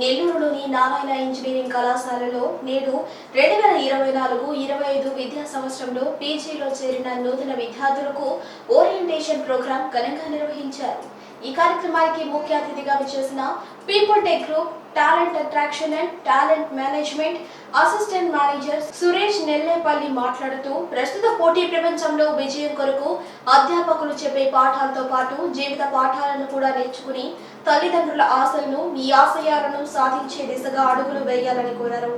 నెల్లూరులోని నారాయణ ఇంజనీరింగ్ కళాశాలలో నేడు రెండు వేల ఇరవై నాలుగు ఇరవై ఐదు విద్యా సంవత్సరంలో పీజీలో చేరిన నూతన విద్యార్థులకు ఓరియంటేషన్ ప్రోగ్రాం ఘనంగా నిర్వహించారు. ఈ కార్యక్రమానికి ముఖ్య అతిథిగా విచ్చేసిన People Tech group talent attraction and talent management assistant manager Suresh Nellepalli మాట్లాడుతూ ప్రస్తుత పోటీ ప్రపంచంలో విజయం కొరకు అధ్యాపకులు చెప్పే పాఠాలతో పాటు జీవిత పాఠాలను కూడా నేర్చుకుని తల్లిదండ్రుల ఆశలను మీ ఆశయాలను సాధించే దిశగా అడుగులు వేయాలని కోరారు.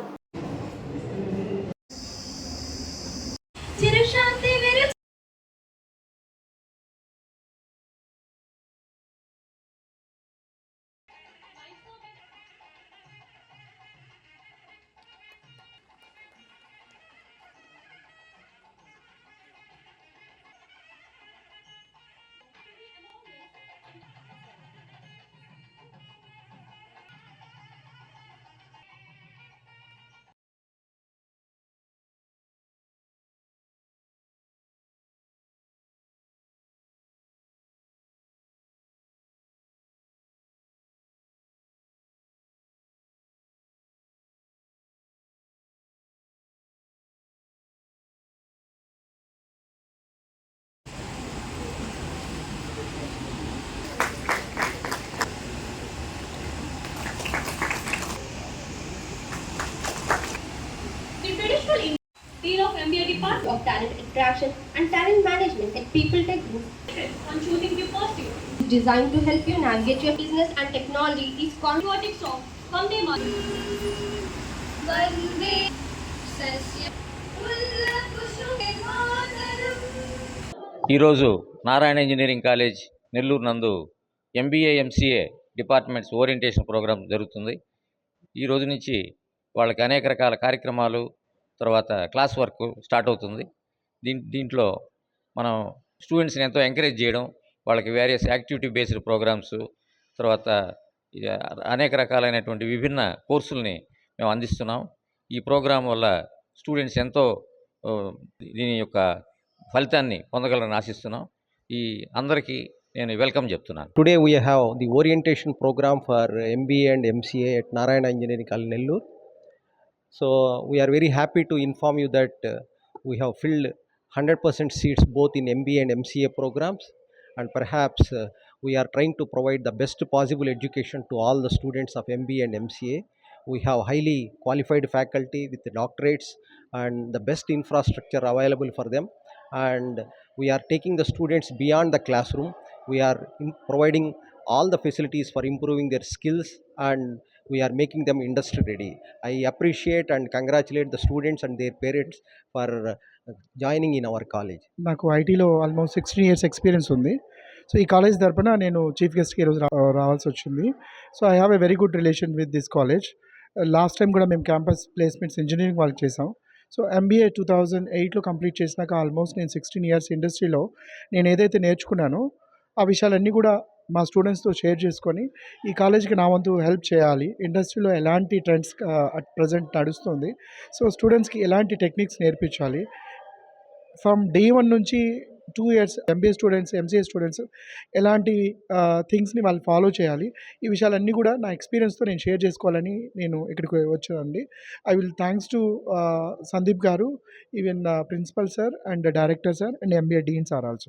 Department of Talent Attraction and Talent Management at People Tech Group on choosing the first year. is designed to help you navigate your business and technology is con- Patriotic song Vande Mataram. ఈరోజు Narayana engineering college Nellore నందు MBA MCA departments orientation programme జరుగుతుంది ఈ రోజు నుంచి వాళ్ళకి అనేక రకాల కార్యక్రమాలు తర్వాత క్లాస్ వర్క్ స్టార్ట్ అవుతుంది. దీం దీంట్లో మనం స్టూడెంట్స్ని ఎంతో ఎంకరేజ్ చేయడం వాళ్ళకి వేరియస్ యాక్టివిటీ బేస్డ్ ప్రోగ్రామ్స్ తర్వాత అనేక రకాలైనటువంటి విభిన్న కోర్సుల్ని మేము అందిస్తున్నాం. ఈ ప్రోగ్రాం వల్ల స్టూడెంట్స్ ఎంతో దీని యొక్క ఫలితాన్ని పొందగలరని ఆశిస్తున్నాం. ఈ అందరికీ నేను వెల్కమ్ చెప్తున్నాను. Today we have the orientation programme for MBA and MCA at Narayana engineering college Nellore So we are very happy to inform you that uh, we have filled 100% seats both in MBA and MCA programs. And perhaps uh, we are trying to provide the best possible education to all the students of MBA and MCA. We have highly qualified faculty with doctorates and the best infrastructure available for them. And we are taking the students beyond the classroom. We are in providing all the facilities for improving their skills and we are making them industry ready I appreciate and congratulate the students and their parents for joining in our college నాకు ఐటీలో almost sixteen years experience ఉంది. So ఈ college తరపున నేను chief గెస్ట్కి ఈరోజు రావాల్సి వచ్చింది. So I have a very good relation with this college last time కూడా మేము క్యాంపస్ ప్లేస్మెంట్స్ ఇంజనీరింగ్ వాళ్ళకి చేసాం. సో ఎంబీఏ టూ థౌజండ్ ఎయిట్లో కంప్లీట్ చేసినాక ఆల్మోస్ట్ నేను సిక్స్టీన్ ఇయర్స్ ఇండస్ట్రీలో నేను ఏదైతే నేర్చుకున్నానో ఆ విషయాలన్నీ కూడా మా స్టూడెంట్స్తో షేర్ చేసుకొని ఈ కాలేజ్కి నా వంతు హెల్ప్ చేయాలి. ఇండస్ట్రీలో ఎలాంటి ట్రెండ్స్ అట్ ప్రజెంట్ నడుస్తుంది. సో స్టూడెంట్స్కి ఎలాంటి టెక్నిక్స్ నేర్పించాలి? ఫ్రమ్ డే వన్ నుంచి two years MBA students MCA students ఎలాంటి థింగ్స్ని వాళ్ళు ఫాలో చేయాలి? ఈ విషయాలన్నీ కూడా నా ఎక్స్పీరియన్స్తో నేను షేర్ చేసుకోవాలని నేను ఇక్కడికి వచ్చానండి. I will thanks to Sandeep garu even principal sir and director sir and MBA dean sir also